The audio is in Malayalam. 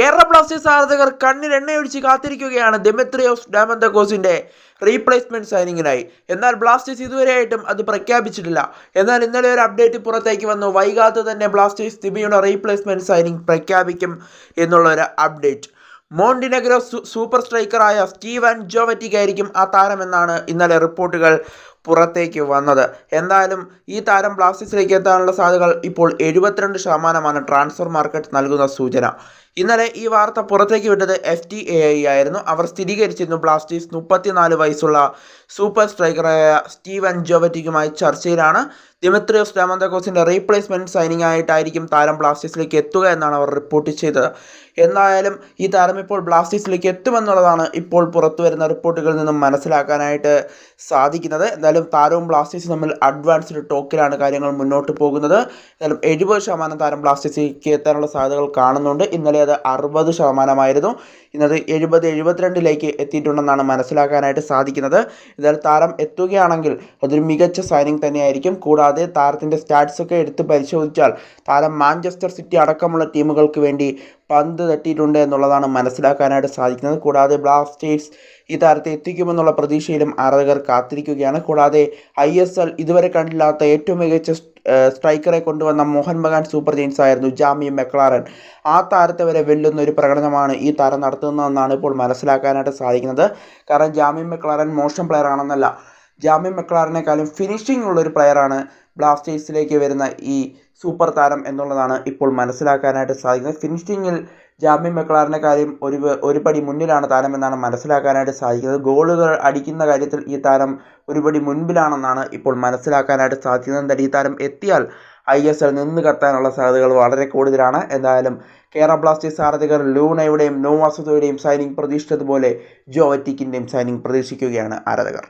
കേരള ബ്ലാസ്റ്റേഴ്സ് ആരാധകർ കണ്ണിൽ എണ്ണയൊഴിച്ച് കാത്തിരിക്കുകയാണ് ഡെമെത്രിയോസ് ഡാമന്തകോസിന്റെ റീപ്ലേസ്മെന്റ് സൈനിങ്ങിനായി എന്നാൽ ബ്ലാസ്റ്റേഴ്സ് ഇതുവരെയായിട്ടും അത് പ്രഖ്യാപിച്ചിട്ടില്ല. എന്നാൽ ഇന്നലെ ഒരു അപ്ഡേറ്റ് പുറത്തേക്ക് വന്നു. വൈകാതെ തന്നെ ബ്ലാസ്റ്റേഴ്സ് തിബിയുടെ റീപ്ലേസ്മെന്റ് സൈനിങ് പ്രഖ്യാപിക്കും എന്നുള്ള ഒരു അപ്ഡേറ്റ് മോണ്ടിനെഗ്രോ സൂപ്പർ സ്ട്രൈക്കറായ സ്റ്റീവൻ ജോവറ്റിക്കായിരിക്കും ആ താരമെന്നാണ് ഇന്നലെ റിപ്പോർട്ടുകൾ പുറത്തേക്ക് വന്നത്. എന്തായാലും ഈ താരം ബ്ലാസ്റ്റേഴ്സിലേക്ക് എത്താനുള്ള സാധ്യതകൾ ഇപ്പോൾ എഴുപത്തിരണ്ട് ശതമാനമാണ്. ട്രാൻസ്ഫർ മാർക്കറ്റ് നൽകുന്ന സൂചന. ഇന്നലെ ഈ വാർത്ത പുറത്തേക്ക് വിട്ടത് എഫ് ടി എ ഐ ആയിരുന്നു. അവർ സ്ഥിരീകരിച്ചിരുന്നു ബ്ലാസ്റ്റേഴ്സ് മുപ്പത്തിനാല് വയസ്സുള്ള സൂപ്പർ സ്ട്രൈക്കറായ സ്റ്റീവൻ ജോവറ്റിക്കുമായി ചർച്ചയിലാണ്. ദിമിത്രിയോസ് ഡാമന്തക്കോസിന്റെ റീപ്ലേസ്മെന്റ് സൈനിങ് ആയിട്ടായിരിക്കും താരം ബ്ലാസ്റ്റേഴ്സിലേക്ക് എത്തുക എന്നാണ് അവർ റിപ്പോർട്ട് ചെയ്തത്. എന്തായാലും ഈ താരം ഇപ്പോൾ ബ്ലാസ്റ്റേഴ്സിലേക്ക് എത്തുമെന്നുള്ളതാണ് ഇപ്പോൾ പുറത്തു വരുന്ന റിപ്പോർട്ടുകളിൽ നിന്നും മനസ്സിലാക്കാനായിട്ട് സാധിക്കുന്നത്. എന്തായാലും താരവും ബ്ലാസ്റ്റേഴ്സും തമ്മിൽ അഡ്വാൻസ്ഡ് ടോക്കിലാണ് കാര്യങ്ങൾ മുന്നോട്ട് പോകുന്നത്. എന്തായാലും എഴുപത് ശതമാനം താരം ബ്ലാസ്റ്റേഴ്സിലേക്ക് എത്താനുള്ള സാധ്യതകൾ കാണുന്നുണ്ട്. ഇന്നലെ അത് അറുപത് ശതമാനമായിരുന്നു. ഇന്നത് എഴുപത് എഴുപത്തിരണ്ടിലേക്ക് എത്തിയിട്ടുണ്ടെന്നാണ് മനസ്സിലാക്കാനായിട്ട് സാധിക്കുന്നത്. എന്നാൽ താരം എത്തുകയാണെങ്കിൽ അതൊരു മികച്ച സൈനിങ് തന്നെയായിരിക്കും. കൂടാതെ താരത്തിന്റെ സ്റ്റാറ്റ്സ് ഒക്കെ എടുത്ത് പരിശോധിച്ചാൽ താരം മാഞ്ചസ്റ്റർ സിറ്റി അടക്കമുള്ള ടീമുകൾക്ക് വേണ്ടി പന്ത് തട്ടിയിട്ടുണ്ട് എന്നുള്ളതാണ് മനസ്സിലാക്കാനായിട്ട് സാധിക്കുന്നത്. കൂടാതെ ബ്ലാസ്റ്റേഴ്സ് ഈ താരത്തെ എത്തിക്കുമെന്നുള്ള പ്രതീക്ഷയിലും ആരാധകർ കാത്തിരിക്കുകയാണ്. കൂടാതെ ഐ എസ് എൽ ഇതുവരെ കണ്ടില്ലാത്ത ഏറ്റവും മികച്ച സ്ട്രൈക്കറെ കൊണ്ടുവന്ന മോഹൻ ബഗാൻ സൂപ്പർ ജെയിൻസ് ആയിരുന്നു ജാമി മെക്ലാറൻ. ആ താരത്തെ വരെ വെല്ലുന്ന ഒരു പ്രകടനമാണ് ഈ താരം നടത്തുന്നതെന്നാണ് ഇപ്പോൾ മനസ്സിലാക്കാനായിട്ട് സാധിക്കുന്നത്. കാരണം ജാമി മെക്ലാറൻ മോശം പ്ലെയർ ആണെന്നല്ല. ജാമ്യം മെക്ലാറിനേക്കാളും ഫിനിഷിംഗ് ഉള്ളൊരു പ്ലെയറാണ് ബ്ലാസ്റ്റേഴ്സിലേക്ക് വരുന്ന ഈ സൂപ്പർ താരം എന്നുള്ളതാണ് ഇപ്പോൾ മനസ്സിലാക്കാനായിട്ട് സാധിക്കുന്നത്. ഫിനിഷിങ്ങിൽ ജാമ്യം മെക്ലാറിന്റെ കാര്യം ഒരു ഒരുപടി ഒരു പടി മുന്നിലാണ് താരം എന്നാണ് മനസ്സിലാക്കാനായിട്ട് സാധിക്കുന്നത്. ഗോളുകൾ അടിക്കുന്ന കാര്യത്തിൽ ഈ താരം ഒരുപടി മുൻപിലാണെന്നാണ് ഇപ്പോൾ മനസ്സിലാക്കാനായിട്ട് സാധിക്കുന്നത്. എന്തായാലും ഈ താരം എത്തിയാൽ ഐ എസ് എൽ നിന്ന് കത്താനുള്ള സാധ്യതകൾ വളരെ കൂടുതലാണ്. എന്തായാലും കേരള ബ്ലാസ്റ്റേഴ്സ് ആരാധകർ ലൂണയുടെയും നോവാസുതയുടെയും സൈനിങ് പ്രതീക്ഷിച്ചതുപോലെ ജോവറ്റിക്കിന്റെയും സൈനിങ് പ്രതീക്ഷിക്കുകയാണ് ആരാധകർ.